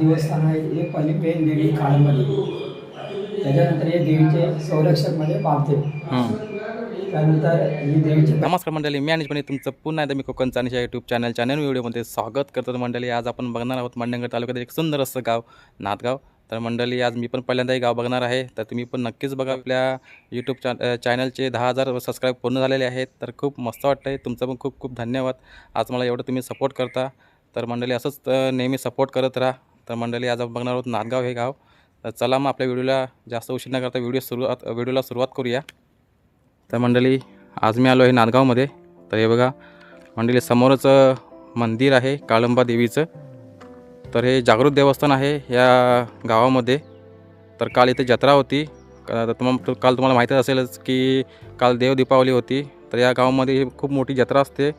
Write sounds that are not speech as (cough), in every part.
देवस्थान आहेत एक पहिली पेन देवी काळामध्ये त्याच्यानंतर हे देवीचे संरक्षक म्हणजे. त्यानंतर ही देवीची नमस्कार मंडळी मी आणि पण तुमचं पुन्हा एकदा मी कोकण चानीच्या यूट्यूब चॅनल चॅनल व्हिडिओमध्ये स्वागत करतो मंडळी. आज आपण बघणार आहोत मंडणगड तालुक्यात एक सुंदर असं गाव नाथगाव तर मंडळी आज मी पण पहिल्यांदा हे गाव बघणार आहे. तर तुम्ही पण नक्कीच बघा आपल्या यूट्यूब चॅ चॅनलचे दहा हजार सबस्क्राईब पूर्ण झालेले आहेत. तर खूप मस्त वाटतं आहे तुमचं पण खूप खूप धन्यवाद. आज मला एवढं तुम्ही सपोर्ट करता. तर मंडळी असंच नेहमी सपोर्ट करत राहा. तर मंडळी आज आपण बघणार आहोत नांदगाव हे गाव. तर चला मग आपल्या व्हिडिओला जास्त उशीर न करता व्हिडिओ सुरुवात व्हिडिओला सुरुवात करूया. तर मंडळी आज मी आलो आहे नांदगावमध्ये. तर हे बघा मंडळी समोरच मंदिर आहे काळंबा देवीचं. तर हे जागृत देवस्थान आहे या गावामध्ये. तर काल इथे जत्रा होती. तुम तर तुम्हाला काल तुम्हाला माहीतच असेलच की काल देव दीपावली होती. तर या गावामध्ये खूप मोठी जत्रा असते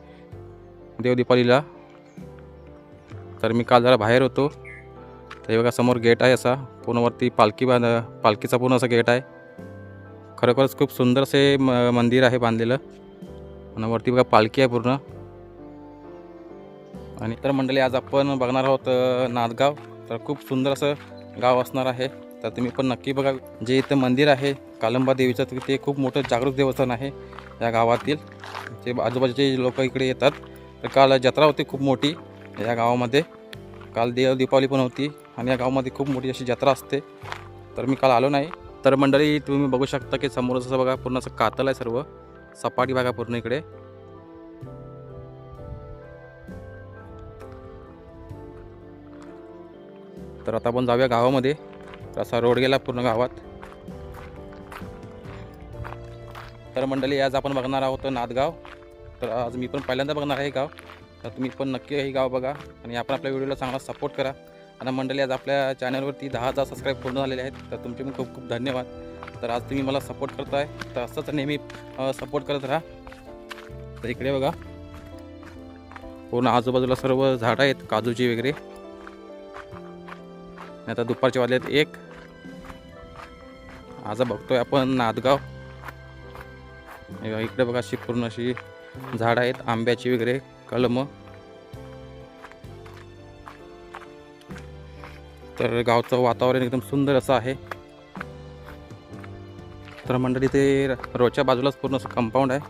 देव दीपावलीला. तर मी काल जरा बाहेर होतो. तर हे बघा समोर गेट आहे असा. पूर्णवरती पालखी बांध पालखीचा पूर्ण असा गेट आहे. खरोखरच खूप सुंदर असे म मंदिर आहे बांधलेलं. आणि वरती बघा पालखी आहे पूर्ण. आणि तर मंडळी आज आपण बघणार आहोत नादगाव. तर खूप सुंदर असं गाव असणार आहे. तर तुम्ही पण नक्की बघा जे इथं मंदिर आहे कालंबा देवीचं ते खूप मोठं जागृत देवस्थान आहे या गावातील. जे आजूबाजूचे लोक इकडे येतात तर काल जत्रा होती खूप मोठी या गावामध्ये. काल देव दीपावली पण होती आणि या गावामध्ये खूप मोठी अशी जत्रा असते. तर मी काल आलो नाही. तर मंडळी तुम्ही बघू शकता की समोर जसं बघा पूर्ण असं कातल आहे सर्व. सपाटी बघा पूर्ण इकडे. तर आता आपण जाऊया गावामध्ये. तर असा रोड गेला पूर्ण गावात. तर मंडळी आज आपण बघणार आहोत नादगाव. तर आज मी पण पहिल्यांदा बघणार आहे गाव. तर तुम्ही पण नक्की हे गाव बघा आणि आपण आपल्या व्हिडिओला चांगला सपोर्ट करा. आणि मंडळी आज आपल्या चॅनलवरती दहा हजार सबस्क्राईब पूर्ण झालेले आहेत तर तुमचे पण खूप खूप धन्यवाद. तर आज तुम्ही मला सपोर्ट करताय तर असंच नेहमी सपोर्ट करत राहा. तर इकडे बघा. पूर्ण आजूबाजूला सर्व झाडं आहेत काजूची वगैरे. आता दुपारचे वाजले आहेत एक. आज बघतोय आपण नादगाव. इकडे बघा अशी पूर्ण अशी झाडं आहेत आंब्याची वगैरे. कलम. तर गावचं वातावरण एकदम सुंदर असं आहे. तर मंडळी ते रोडच्या बाजूलाच पूर्ण असं कंपाऊंड आहे.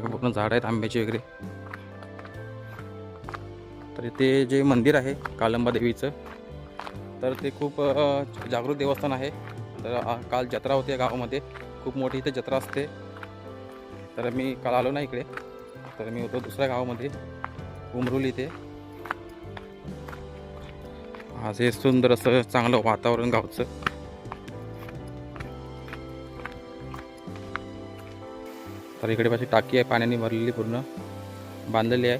पूर्ण झाड आहेत आंब्याची वगैरे. तर इथे जे मंदिर आहे कालंबा देवीचं तर ते खूप जागृत देवस्थान आहे. तर काल जत्रा होते गावामध्ये. खूप मोठी इथे जत्रा असते. तर मी काल आलो ना इकडे. तर मी होतो दुसऱ्या गावामध्ये उमरुली इथे. आज हे सुंदर असं चांगलं वातावरण गावचं. तर इकडे पाशी टाकी आहे पाण्याने भरलेली पूर्ण. बांधलेली आहे.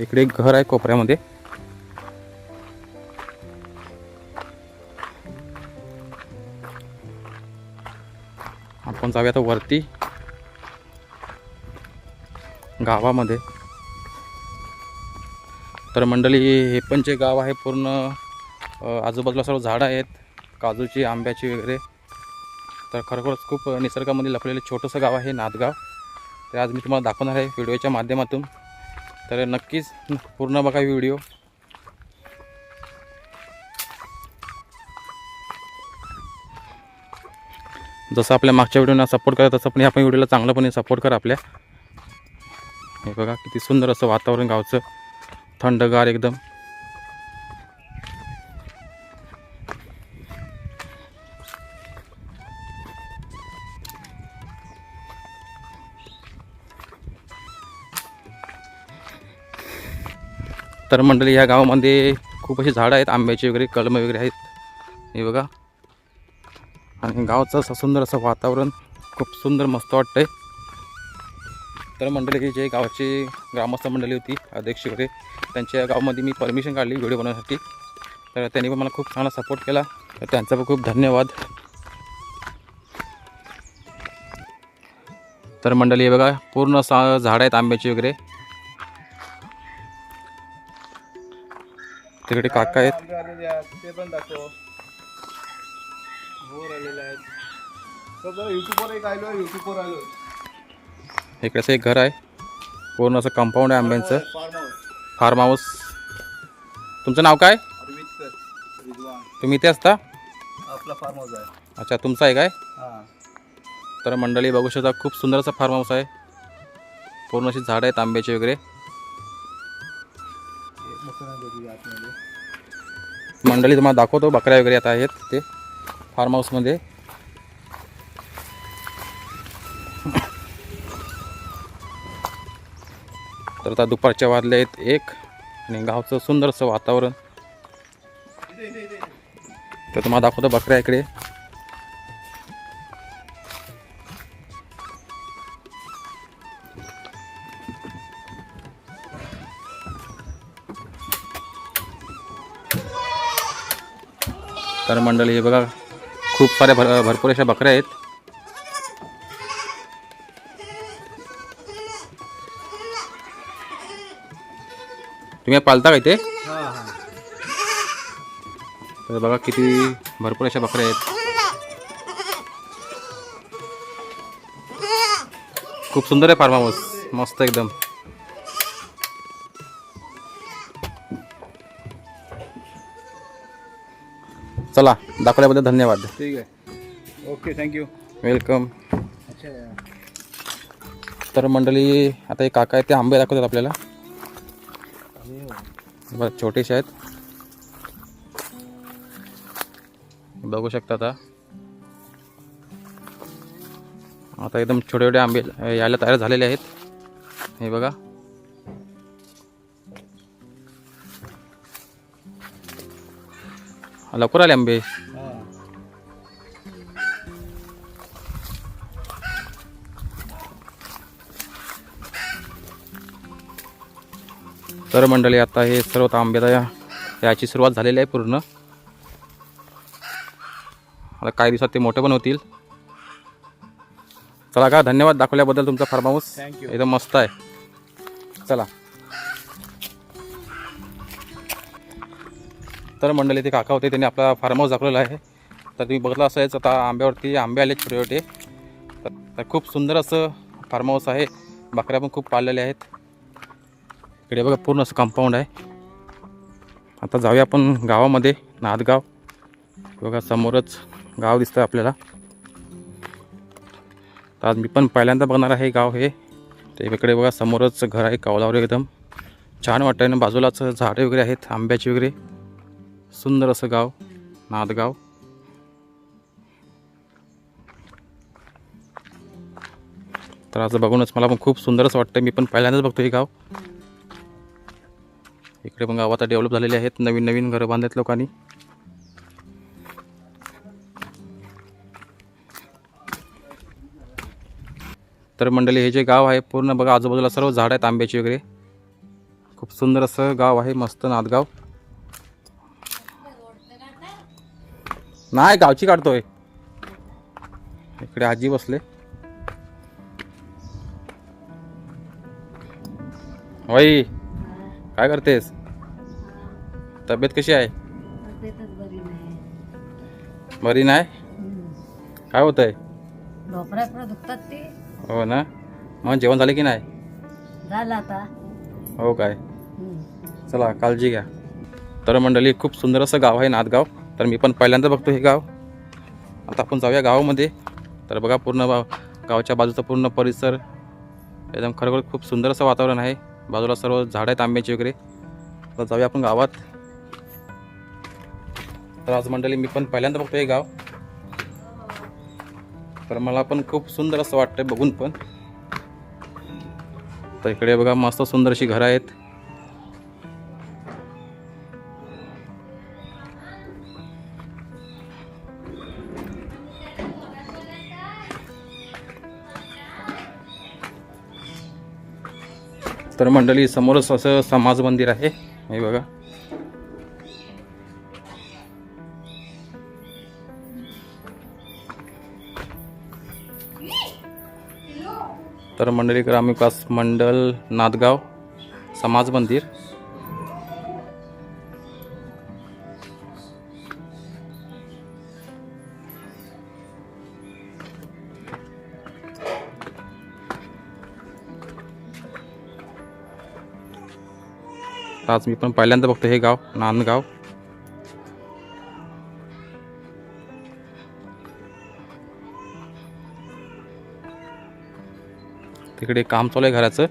इकडे एक घर आहे कोपऱ्यामध्ये. आपण जाऊया आता वरती. गावामध्ये. तर मंडळी हे पण जे गाव आहे पूर्ण आजूबाजूला सर्व झाडं आहेत काजूची आंब्याची वगैरे. तर खरोखरच खूप निसर्गामध्ये लपलेलं छोटंसं गाव आहे नादगाव. ते आज मी तुम्हाला दाखवणार आहे व्हिडिओच्या माध्यमातून. तर नक्कीच पूर्ण बघा व्हिडिओ. जसं आपल्या मागच्या व्हिडिओना सपोर्ट करा तसं पण आपण व्हिडिओला चांगलंपणे सपोर्ट करा आपल्या. हे बघा किती सुंदर असं वातावरण गावचं. थंडगार एकदम. तर मंडळी ह्या गावामध्ये खूप अशी झाडं आहेत आंब्याची वगैरे कलम वगैरे आहेत. हे बघा. आणि गावचं असं सुंदर असं वातावरण खूप सुंदर मस्त वाटतंय. तर मंडळी ही जे गावाची ग्रामस्थ मंडळी होती अध्यक्ष वगैरे त्यांच्या गावामध्ये मी परमिशन काढली व्हिडिओ बनवण्यासाठी. तर त्यांनी पण मला खूप चांगला सपोर्ट केला. तर त्यांचा पण खूप धन्यवाद. तर मंडळी हे बघा पूर्ण सा झाडं आहेत आंब्याची वगैरे. तिकडे काका आहेत. आलेले आहेत. आलेले आहेत युट्यूबवर एक आलो युट्यूबवर आलो इकडे असं एक घर आहे. पूर्ण असं कंपाऊंड आहे आंब्यांचं. फार्म हाऊस फार्म हाऊस तुमचं नाव काय? अरविंदकर रिजवान. तुम्ही इथे असता? आपला फार्म हाऊस आहे. अच्छा तुमचं आहे काय? हां. तर मंडळी बघू शकता खूप सुंदर असं फार्म हाऊस आहे. पूर्ण अशी झाडं आहेत आंब्याची वगैरे. मंडळी तुम्हाला दाखवतो बकऱ्या वगैरे आता आहेत ते फार्म हाऊसमध्ये तर आता दुपारच्या वाजले आहेत एक आणि गावचं सुंदरसं वातावरण. तर तुम्हाला दाखवतो बकऱ्या इकडे. तर मंडळी हे बघा खूप साऱ्या भर भरपूर अशा बकऱ्या आहेत. तुम्ही पालता का इथे? तर बघा किती भरपूर अशा बकऱ्या आहेत. खूप सुंदर आहे फार्म हाऊस. मस्त एकदम. चला दाखवल्याबद्दल धन्यवाद. ठीक आहे. ओके थँक्यू वेलकम अच्छा तर मंडळी आता एक काका आहेत ते आंबे दाखवतात आपल्याला. बरं छोटेसे आहेत. बघू शकता आता. आता एकदम छोटे छोटे आंबे यायला तयार झालेले आहेत. हे बघा. लवकर आले आंबे तर मंडळी आता हे सर्व तांब्याला याची सुरुवात झालेली आहे पूर्ण. आता काही दिवसात ते मोठे पण होतील. चला का धन्यवाद दाखवल्याबद्दल तुमचा फार्म हाऊस. एकदम मस्त आहे. चला. तर मंडळी ते काका होते त्यांनी आपला फार्म हाऊस दाखवलेला आहे. तर तुम्ही बघितलं असायच आता आंब्यावरती आंबे आले छोटे छोटे तर खूप सुंदर असं फार्म हाऊस आहे. बकऱ्या पण खूप पाळलेल्या आहेत. इकडे बघा पूर्ण असं कंपाऊंड आहे. आता जाऊया आपण गावामध्ये नादगाव. बघा समोरच गाव दिसतं आपल्याला. तर आज मी पण पहिल्यांदा बघणार आहे गाव हे. ते इकडे बघा समोरच घर आहे कौलावर एकदम. छान वाटतं आहे ना बाजूलाच झाडे वगैरे आहेत आंब्याची वगैरे. सुंदर असं गाव नादगाव. तर आज बघूनच मला पण खूप सुंदर असं वाटतं मी पण पहिल्यांदाच बघतो हे गाव. इकडे पण गाव आता डेव्हलप झालेले आहेत नवीन नवीन घरं बांधलेत लोकांनी. तर मंडळी हे जे गाव आहे पूर्ण बघा आजूबाजूला सर्व झाड आहेत आंब्याची वगैरे. खूप सुंदर असं गाव आहे मस्त नादगाव. नाही गावची काढतोय. इकडे आजी बसले. वई काय करतेस? तब्येत कशी आहे? बरी नाही. काय होत आहे ढोपऱ्याकडे दुखतात ते. हो ना? मग जेवण झाले की नाही? झालं आता. हो काय. चला काळजी घ्या. तर मंडळी खूप सुंदर असं गाव आहे नादगाव. तर मी पण पहिल्यांदा बघतो हे गाव. आता आपण जाऊया गावामध्ये. तर बघा पूर्ण गावच्या गावाच्या बाजूचा पूर्ण परिसर. एकदम खरोखर खूप सुंदर असं वातावरण आहे. बाजूला सर्व झाडं आहेत आंब्याची वगैरे. तर जाऊया आपण गावात. तर आज मंडळी मी पण पहिल्यांदा बघतो हे गाव. तर मला पण खूप सुंदर असं वाटतंय बघून पण. तर इकडे बघा मस्त सुंदर अशी घरं आहेत. तर मंडळी समोरच असं समाज मंदिर आहे. हे बघा. तर मंडळी ग्रामविकास मंडळ नादगाव समाज मंदिर. तर आज मी पण पहिल्यांदा बघतो हे गाव नांदगाव तिकडे काम चालू आहे घराचं.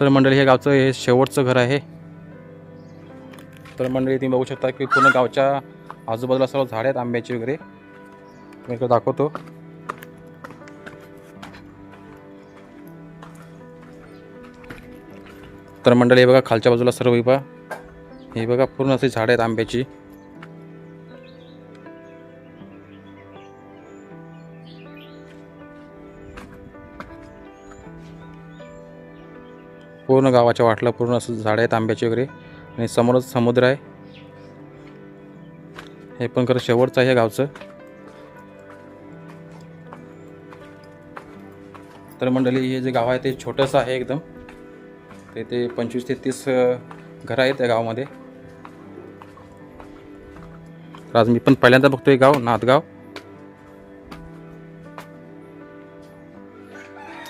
तर मंडळी हे गावचं हे शेवटचं घर आहे. तर मंडळी तुम्ही बघू शकता की पूर्ण गावच्या आजूबाजूला सर्व झाडे आहेत आंब्याची वगैरे. मी इकडे दाखवतो. तर मंडळी हे बघा खालच्या बाजूला सर्व विभा. हे बघा पूर्ण असे झाडं आहेत आंब्याची. पूर्ण गावाच्या वाटला पूर्ण असं झाडं आहेत आंब्याची वगैरे. आणि समोरच समुद्र आहे. हे पण खरं शेवटचं आहे या गावचं. तर मंडळी हे जे गाव आहे ते छोटंसं आहे एकदम. ते ते पंचवीस ते तीस घरं आहेत त्या गावामध्ये. तर आज मी पण पहिल्यांदा बघतोय गाव नाथगाव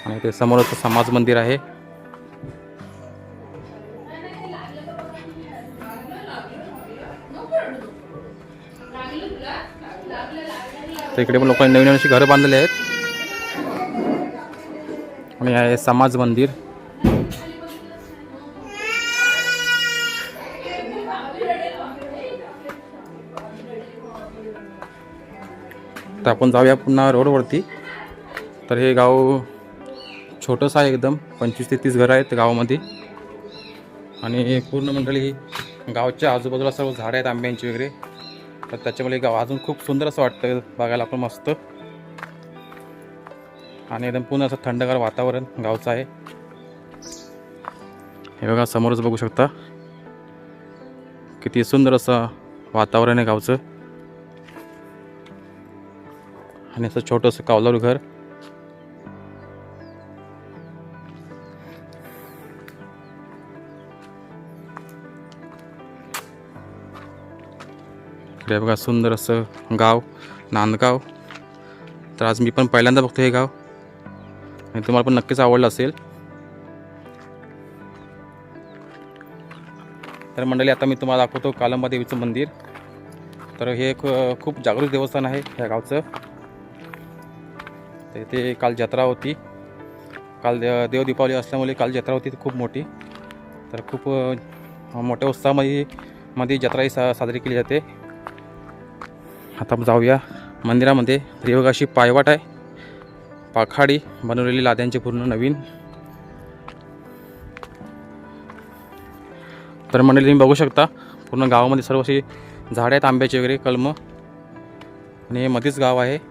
आणि ते समोरच समाज मंदिर आहे. इकडे पण लोकांनी नवीन नवीन अशी घरं बांधलेली आहेत. आणि आहे समाज मंदिर. आता आपण जाऊया पुन्हा रोडवरती. तर हे गाव छोटंसं आहे एकदम. पंचवीस ते तीस घरं आहेत गावामध्ये. आणि पूर्ण मंडळी गावच्या आजूबाजूला सर्व झाडं आहेत आंब्यांची वगैरे. तर त्याच्यामुळे गाव अजून खूप सुंदर असं वाटतं. बघायला आपण मस्त. आणि एकदम पूर्ण असं थंडगार वातावरण गावचं आहे. हे बघा समोरच बघू शकता. किती सुंदर असं वातावरण आहे गावचं. आणि असं छोटंसं कावलर घर. इकडे बघा सुंदर असं गाव नांदगाव. तर आज मी पण पहिल्यांदा बघतो हे गाव. आणि तुम्हाला पण नक्कीच आवडलं असेल. तर मंडळी आता मी तुम्हाला दाखवतो कालंबा देवीचं मंदिर. तर हे एक खूप जागृत देवस्थान आहे ह्या गावचं. तर इथे काल जत्रा होती. काल दे- देव दीपावली असल्यामुळे काल जत्रा होती ती खूप मोठी. तर खूप मोठ्या उत्साहामध्ये मध्ये जत्राही सा साजरी केली जाते. आता जाऊया. मंदिरामध्ये देवगाशी अशी पायवाट आहे. पाखाडी बनवलेली लाद्यांची पूर्ण नवीन. तर मंडळी तुम्ही बघू शकता पूर्ण गावामध्ये सर्व अशी झाडे आहेत आंब्याची वगैरे कलम. आणि हे मध्येच गाव आहे.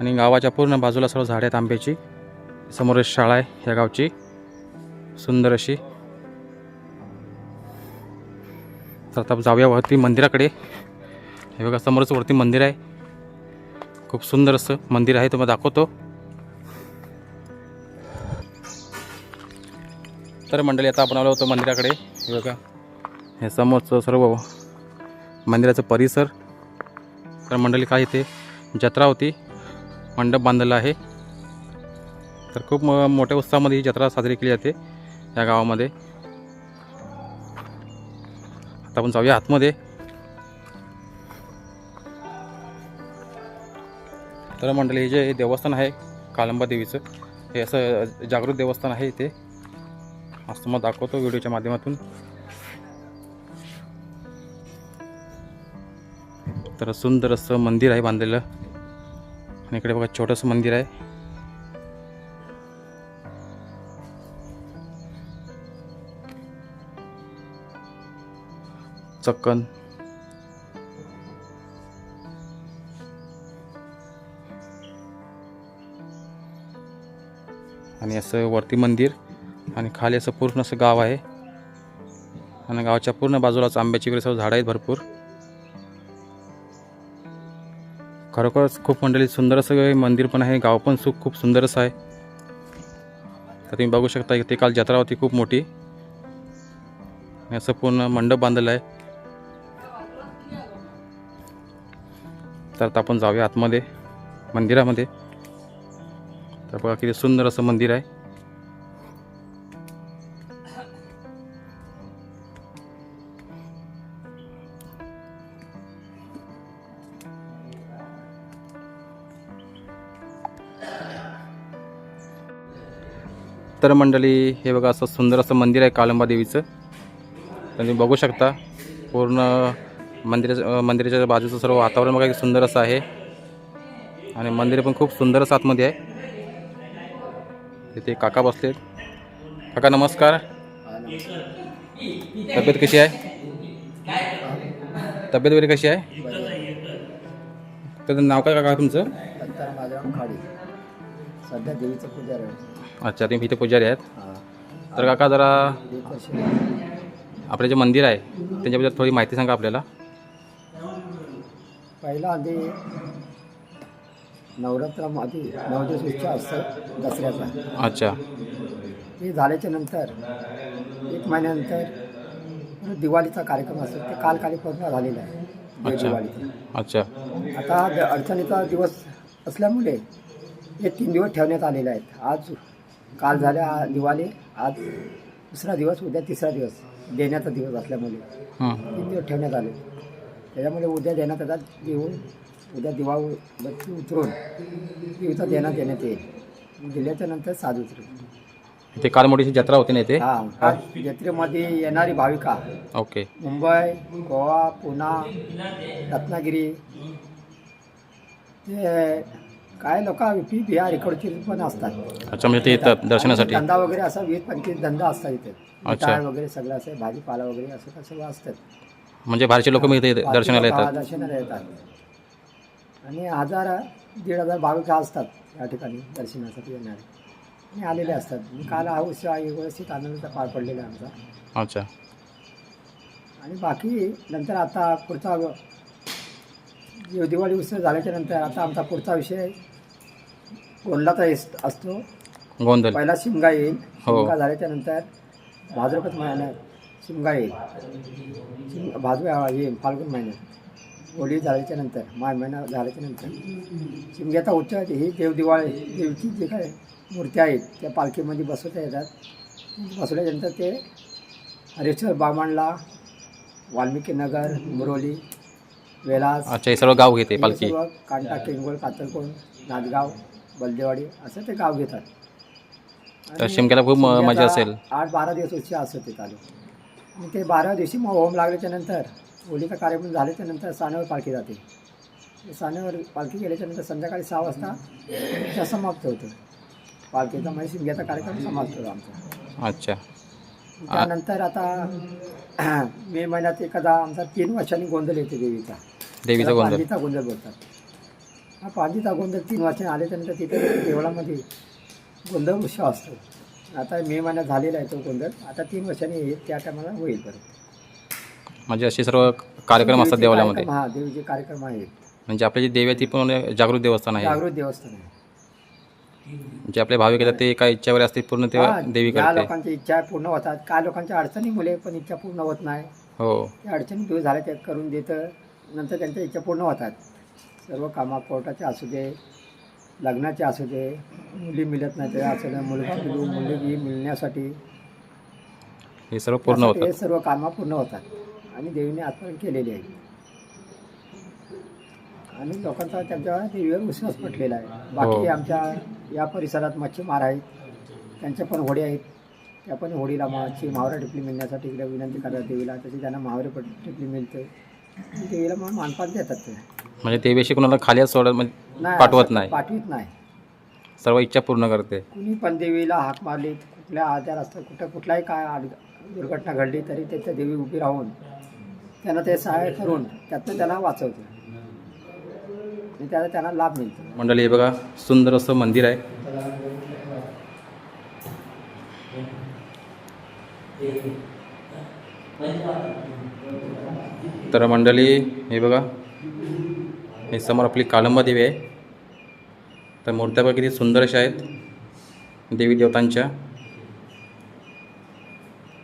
आणि गावाच्या पूर्ण बाजूला सर्व झाडे आहेत आंब्याची. समोर शाळा आहे या गावची. सुंदर अशी. तर आता जाऊया वरती मंदिराकडे. हे बघा समोरच वरती मंदिर आहे. खूप सुंदर असं मंदिर आहे तुम्हाला दाखवतो. तर मंडळी आता आपण आलो होतो मंदिराकडे. हे बघा हे समोरचं सर्व मंदिराचं परिसर. तर मंडळी काय इथे? जत्रा होती. मंडप बांधलेला आहे. तर खूप मोठ्या उत्साहामध्ये ही जत्रा साजरी केली जाते या गावामध्ये. आता आपण जाऊया आतमध्ये. तर मंडळी हे जे देवस्थान आहे कालंबा देवीचं हे असं जागृत देवस्थान आहे इथे. आज तुम्हाला दाखवतो व्हिडिओच्या माध्यमातून. तर सुंदर असं मंदिर आहे बांधलेलं. आणि इकडे बघा छोटंसं मंदिर आहे. चक्कन. आणि असं वरती मंदिर आणि खाली असं पूर्ण असं गाव आहे. आणि गावाच्या पूर्ण बाजूलाच आंब्याची वगैरे सर्व झाडं आहेत भरपूर. खरोखरच खूप मंडळी सुंदर असं मंदिर पण आहे गाव पण सुख खूप सुंदर असं आहे. तर तुम्ही बघू शकता ते काल जत्रा होती खूप मोठी. असं पूर्ण मंडप बांधलेलं आहे. तर आता आपण जाऊया आतमध्ये मंदिरामध्ये. तर बघा किती सुंदर असं मंदिर आहे. तर मंडळी हे बघा असं सुंदर असं मंदिर आहे काळंबा देवीचं. तुम्ही बघू शकता. पूर्ण मंदिराच्या मंदिराच्या बाजूचं सर्व वातावरण बघा सुंदर असं आहे. आणि मंदिर पण खूप सुंदर असं आतमध्ये आहे. तिथे काका बसलेत. काका नमस्कार. तब्येत कशी आहे? तब्येत वगैरे कशी आहे? त्याचं नाव काय काका तुमचं? सध्या देवीचं पूजा अच्छा तुम्ही इथे पुजारी आहेत. तर काका जरा आपलं जे मंदिर आहे त्याच्याबद्दल थोडी माहिती सांगा आपल्याला. पहिला आधी नवरात्रामध्ये नऊ दिवस उत्सव असतं दसऱ्याचा. अच्छा. ते झाल्याच्यानंतर एक महिन्यानंतर दिवाळीचा कार्यक्रम असतो. ते काल काली पूर्ण झालेला आहे. दिवाळीचा. अच्छा. आता अडचणीचा दिवस असल्यामुळे हे तीन दिवस ठेवण्यात आलेले आहेत. आज काल झाल्या आ- दिवाळी आज दुसरा दिवस उद्या तिसरा दिवस. देण्याचा दिवस असल्यामुळे. हं. तीन दिवस ठेवण्यात आले. त्याच्यामुळे उद्या देण्यात येतात देऊन उद्या दिवा उ- बत्ती उतरून देवीचा देण्यात देण्यात येईल. दिल्याच्या नंतर साज उतरेल. इथे काल मोठीशी जत्रा होती ना इथे? हा आज जत्रेमध्ये येणारी भाविका. ओके. मुंबई गोवा पुणा रत्नागिरी ते काय लोक पी बिहार इकडची पण असतात. अच्छा म्हणजे ते येतात दर्शनासाठी? धंदा वगैरे असा वीस पंचवीस धंदा असतात इथे. अच्छा. वगैरे सगळं असं भाजीपाला वगैरे असं काय सगळं असतात. म्हणजे बाहेरचे लोक मी इथे दर्शनाला हा, येतात दर्शनाला येतात. आणि हजार दीड हजार भाविक असतात या ठिकाणी दर्शनासाठी येणारे. आणि आलेले असतात. आणि काल हा उत्सव व्यवस्थित आनंदाचा पार पडलेला आहे आमचा. अच्छा. आणि बाकी नंतर आता पुढचा व- दिवाळी उत्सव झाल्याच्यानंतर आता आमचा पुढचा विषय गोंडलाचा एस- असतो. गोंधळ पहिला शिमगा येईल. हो. शिमगा झाल्याच्यानंतर भाद्रपद महिन्यात शिमगा येईल. शिम भादवे येईल फाल्गुन महिन्यात. होळी झाल्याच्यानंतर माय महिना झाल्याच्यानंतर. शिमग्याचा उत्सव आहे ही देव दिवाळी देवीची जे काय मूर्ती आहेत त्या पालखीमध्ये बसवता येतात. बसवल्यानंतर ते हरेश्वर बामणला वाल्मिकी नगर मुरोली वेलास अच्छा हे सर्व गाव घेते पालखी. कांटा केंगोळ कातरकोण नांदगाव बलदेवाडी असं ते गाव घेतात. तर आणि शिमग्याला खूप म- मजा असेल. आठ बारा दिवस उत्सव असतो ते चालू. आणि ते बारा दिवशी मग होम लागल्याच्या नंतर होलीचा कार्यक्रम झाल्याच्यानंतर सानेवर पालखी जाते. सानेवर पालखी गेल्याच्यानंतर संध्याकाळी सहा वाजता उत्सव समाप्त होतो. पालखीचा म्हणजे शिमग्याचा कार्यक्रम समाप्त होतो आमचा. अच्छा. त्यानंतर आता (clears throat) मे महिन्यात एखादा आमचा तीन वर्षांनी गोंधळ येते देवीचा. देवीचा त्याला गोंधळ. पांजीचा गोंधळ बोलतात. हा पांजीचा गोंधळ तीन वर्षांनी आल्याच्यानंतर तिथे देवळामध्ये गोंधळ उत्सव असतो. आता मे महिन्यात झालेला आहे तो गोंधळ. आता तीन वर्षांनी त्या टायमाला होईल परत म्हणजे असे सर्व कार्यक्रम असतात कार्यक्रम- हा देवीचे कार्यक्रम आहेत. म्हणजे आपली जी देवी आहे ती पण जागृत देवस्थान आहे. जागृत देवस्थान आहे. जे आपले भाविक येतात ते काय इच्छा वगैरे असते पूर्ण ते देवी करते. लोकांच्या इच्छा पूर्ण होतात. काय लोकांच्या अडचणी मुले पण इच्छा पूर्ण होत नाही. हो. त्या अडचणी दूर झाल्या त्या करून देतं. नंतर त्यांच्या इच्छा पूर्ण होतात. सर्व कामा कोर्टाचे असू दे लग्नाचे असू दे मुली मिळत नाही ते असू दे मुलगा मुलगी मिळण्यासाठी. हे सर्व पूर्ण यासाठी हे होतात सर्व कामं पूर्ण होतात. आणि देवीने आत्मन केलेली आहे. आणि लोकांचा त्यांच्या देवीवर विश्वास पटलेला आहे. बाकी हो. आमच्या या परिसरात मच्छीमार आहेत. त्यांच्या पण होडी आहेत. त्या पण होडीला मच्छी मावरा टिपली मिळण्यासाठी इकडे विनंती करतात देवीला. तशी त्यांना मावरे टिपली मिळते. देवीला म्हणून मानपान देतात ते. म्हणजे देवीशी कोणाला खाली सोडत म्हणजे नाही पाठवत असं नाही? पाठवीत नाही. सर्व इच्छा पूर्ण करते. कुणी पण देवीला हाक मारली कुठल्या आजार असतात कुठं कुठलाही काय अड दुर्घटना घडली तरी त्याच्या देवी उभी राहून त्यांना ते सहाय्य करून त्यातनं त्यांना वाचवते. आणि त्याचा त्यांना लाभ मिळतो. मंडळी हे बघा सुंदर असं मंदिर आहे. तर मंडळी हे बघा. हे समोर आपली काळंबा देवी आहे. तर मूर्त्या बघा किती सुंदर अशा आहेत. देवी देवतांच्या.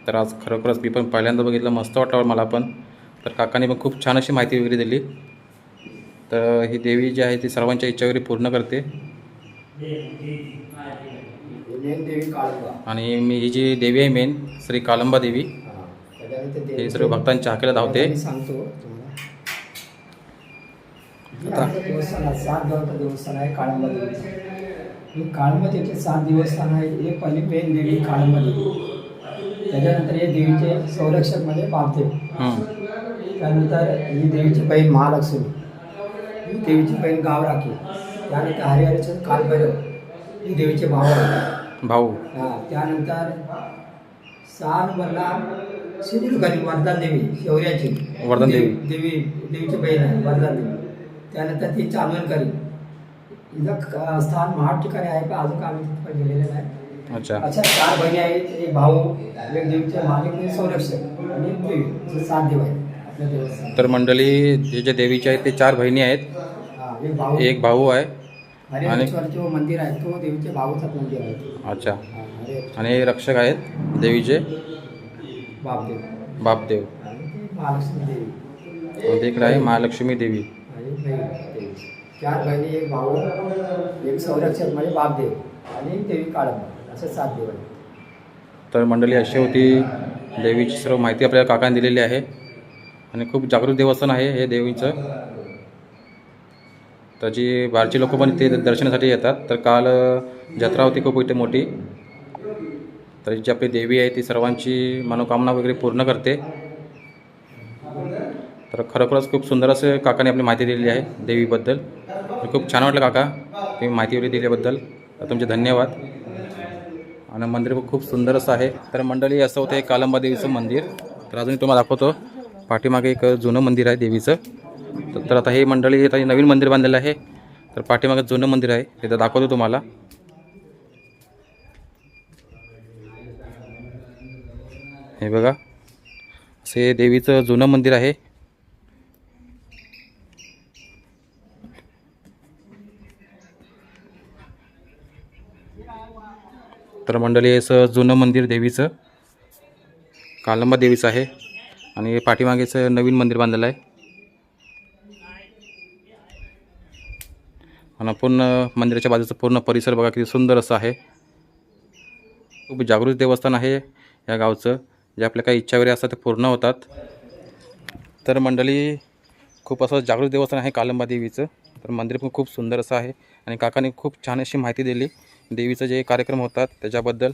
तर आज खरोखरच मी पण पहिल्यांदा बघितलं. मस्त वाटलं मला पण. तर काकाने पण खूप छान अशी माहिती वगैरे दिली. तर ही देवी जी आहे ती सर्वांच्या इच्छा वगैरे पूर्ण करते. आणि मी ही जी देवी आहे मेन श्री कालंबा देवी. हा. सर्व भक्तांच्या हाकेला धावते. सांगतो देवस्थान आहे सात देवाचं देवस्थान आहे काळंबा हे काळंबा देवीचे सात देवस्थान आहे हे पहिली मेन देवी काळंबा देवी. त्याच्यानंतर हे देवीचे संरक्षकमध्ये बापदेव हं. त्यानंतर ही देवीची बहीण महालक्ष्मी. ही देवीची बहीण गावराखी. त्यानंतर हरिहरचंद कालभैरव ही देवीचे भाऊ भाऊ. हा त्यानंतर सहा नंबरला सिंधुदुर्गाची वरदान देवी शौर्याची. वरदान देवी. देवी. देवीची बहीण आहे वरदान देवी. त्यानंतर ती चांदवणकरी हिचं क- स्थान महाड ठिकाणी आहे पण अजून आम्ही तिथं गेलेलं नाही. अच्छा. अशा चार बहिणी आहेत एक भाऊ एक देवीचे मालिक संरक्षक. आणि देवी सात देव आहेत आपल्या तर मंडळी जे जे देवीचे आहेत ते चार बहिणी आहेत. एक भाऊ. आहे. जो मंदिर आहे तो देवीचे भाऊचाच मंदिर आहे. अच्छा. आणि रक्षक आहेत देवीचे. बापदेव. बापदेव. आणि महालक्ष्मी देवी. आणि इकडे आहे महालक्ष्मी देवी. आणि बहीण देवी. चार बहिणी एक भाऊ एक संरक्षक म्हणजे बापदेव. आणि एक देवी काळंबा. असे सात देव आहेत. तर मंडळी अशी होती देवीची सर्व माहिती आपल्याला काकाने दिलेली आहे. आणि खूप जागृत देवस्थान आहे हे देवीचं. तर जी बाहेरची लोक पण इथे दर्शनासाठी येतात तर काल अ, जत्रा होती खूप इथे मोठी. तर जी आपली देवी आहे ती सर्वांची मनोकामना वगैरे पूर्ण करते. तर खरोखरच खूप सुंदर असं काकाने आपली माहिती दिलेली आहे देवीबद्दल. तर खूप छान वाटलं काका तुम्ही माहिती वगैरे दिल्याबद्दल. तर तुमचे धन्यवाद. आणि मंदिर पण खूप सुंदर असं आहे. तर मंडळी असं होतं एक कालंबा देवीचं मंदिर. तर अजूनही तुम्हाला दाखवतो. पाठीमागे एक जुनं मंदिर आहे देवीचं. तर- आता हे मंडळी आता हे नवीन मंदिर बांधलेलं आहे. तर पाठीमागे जुनं मंदिर आहे. तिथं दाखवतो तुम्हाला. हे बघा. असे देवीचं जुनं मंदिर आहे. तर मंडळी असं जुनं मंदिर देवीचं. कालंबा देवीचं आहे. आणि पाठीमागेचं नवीन मंदिर बांधलेलं आहे. आणि पूर्ण मंदिराच्या बाजूचं पूर्ण परिसर बघा किती सुंदर असं आहे. खूप जागृत देवस्थान आहे या गावचं. जे आपल्या काही इच्छा वगैरे असतात ते पूर्ण होतात. तर मंडळी खूप असं जागृत देवस्थान आहे कालंबा देवीचं. तर मंदिर पण खूप सुंदर असं आहे आणि काकाने खूप छान अशी माहिती दिली. देवीचं जे कार्यक्रम होतात त्याच्याबद्दल.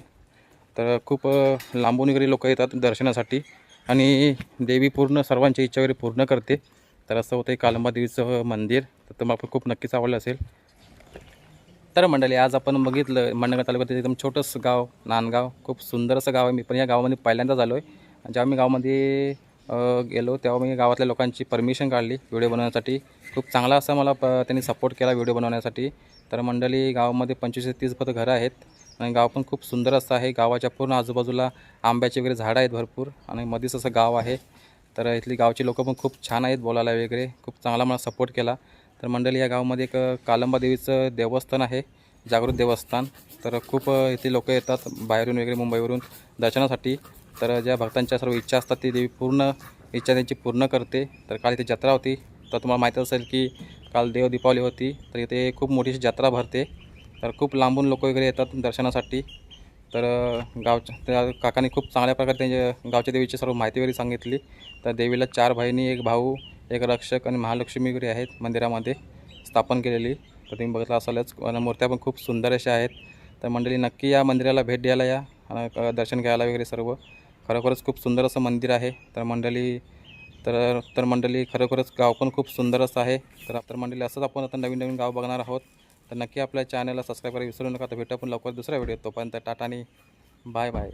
तर खूप लांबून वगैरे लोक येतात दर्शनासाठी आणि देवी पूर्ण सर्वांची इच्छा वगैरे पूर्ण करते. तर असं होतं कालंबा देवीचं मंदिर. तर तुम्हाला खूप नक्कीच आवडलं असेल. तर मंडळी आज आपण बघितलं मंडणगड तालुक्यातील एकदम छोटंसं गाव नांदगाव. खूप सुंदर असं गाव आहे. मी पण या गावामध्ये पहिल्यांदाच आलो आहे जेव्हा मी गावामध्ये गेलो तेव्हा मी गावातल्या लोकांची परमिशन काढली व्हिडिओ बनवण्यासाठी. खूप चांगला असा मला प त्यांनी सपोर्ट केला व्हिडिओ बनवण्यासाठी. तर मंडळी गावामध्ये पंचवीस ते तीस पद घरं आहेत. आणि गाव पण खूप सुंदर असं आहे. गावाच्या पूर्ण आजूबाजूला आंब्याचे वगैरे झाडं आहेत भरपूर आणि मध्येच असं गाव आहे. तर इथली गावची लोकं पण खूप छान आहेत बोलायला वगैरे. खूप चांगला मला सपोर्ट केला. तर मंडळी या गावामध्ये एक कालंबा देवीचं देवस्थान आहे जागृत देवस्थान. तर खूप इथे लोक येतात बाहेरून वगैरे मुंबईवरून दर्शनासाठी. तर ज्या भक्तांच्या सर्व इच्छा असतात ती देवी पूर्ण इच्छा त्यांची पूर्ण करते. तर काल इथे जत्रा होती. तर तुम्हाला माहीत असेल की काल देव दीपावली होती. तर इथे खूप मोठी जत्रा भरते. तर खूप लांबून लोक वगैरे येतात दर्शनासाठी. तर गावच्या त्या काकाने खूप चांगल्या प्रकारे त्यांच्या गावच्या देवीची सर्व माहिती वगैरे सांगितली. तर देवीला चार बहिणी एक भाऊ एक रक्षक आणि महालक्ष्मी वगैरे आहेत मंदिरामध्ये स्थापन केलेली. तर तुम्ही बघितलं असालच मूर्त्या पण खूप सुंदर अशा आहेत. तर मंडळी नक्की या मंदिराला भेट द्यायला या दर्शन घ्यायला वगैरे सर्व. खरोखरच खूप सुंदर असं मंदिर आहे. तर मंडळी तर तर मंडळी खरोखरच गाव पण खूप सुंदर असं आहे. तर तर मंडळी असंच आपण आता नवीन नवीन गाव बघणार आहोत. तर नक्की आपल्या चॅनलला सबस्क्राईब करायला विसरू नका. तर भेटू आपण लवकर दुसऱ्या व्हिडिओ तोपर्यंत टाटानी बाय बाय